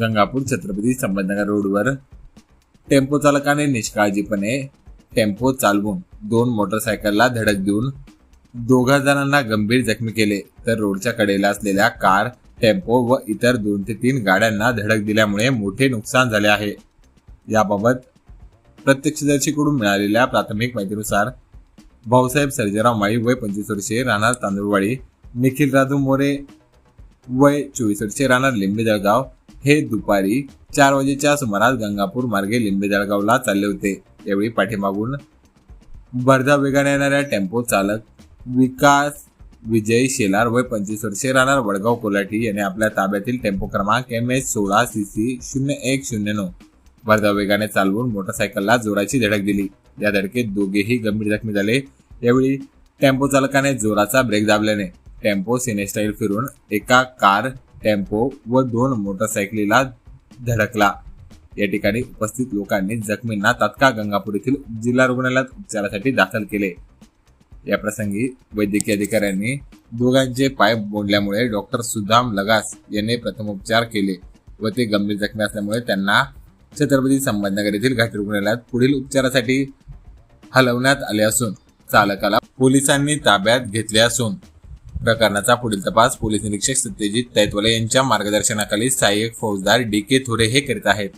गंगापूर छत्रपती संभाजीनगर रोडवर. टेम्पो चालकाने निष्काळजीपणे टेम्पो चालवून दोन मोटरसायकलला धडक देऊन दोघा जणांना गंभीर जखमी केले. तर रोडच्या कडेला असलेल्या कार टेम्पो व इतर दोन ते तीन गाड्यांना धडक दिल्यामुळे मोठे नुकसान झाले आहे. याबाबत प्रत्यक्षदर्शीकडून मिळालेल्या प्राथमिक माहितीनुसार भाऊसाहेब सर्जेराव माळी वय पंचवीस वर्षे राहणार तांदूळवाडी निखिल राजू मोरे वय चोवीस वर्षे राहणार लिंबे जळगाव हे दुपारी चार वाजेच्या सुमारास गंगापूर मार्गे लिंबे जळगावला चालले होते. यावेळी पाठीमागून भरधा वेगाने येणाऱ्या टेम्पो चालक विकास विजय शेलार वय पंचवीस वर्षे राहणार वडगाव कोल्हाटी याने आपल्या ताब्यातील टेम्पो क्रमांक एम एच सोळा सी सी शून्य एक शून्य नऊ भरधाव वेगाने चालवून मोटरसायकलला जोराची धडक दिली. या धडकेत दोघेही गंभीर जखमी झाले. यावेळी टेम्पो चालकाने जोराचा ब्रेक दाबल्याने टेम्पो सिनेस्टाईल फिरून एका कार टेम्पो व दोन मोटरसायकलीला धडकला. या ठिकाणी उपस्थित लोकांनी जखमींना तात्काळ गंगापूर येथील जिल्हा रुग्णालयात उपचारासाठी दाखल केले. या प्रसंगी वैद्यकीय अधिकाऱ्यांनी दोघांचे पाय बोडल्यामुळे डॉक्टर सुदाम लगास यांनी प्रथमोपचार केले व ते गंभीर जखमी असल्यामुळे त्यांना छत्रपती संभाजीनगर येथील घाटी रुग्णालयात पुढील उपचारासाठी हलवण्यात आले असून चालकाला पोलिसांनी ताब्यात घेतले असून प्रकरणाचा पुढील तपास पोलीस निरीक्षक सत्यजित तैतवले यांच्या मार्गदर्शनाखाली सहाय्यक फौजदार डी के थोरे हे करीत आहेत.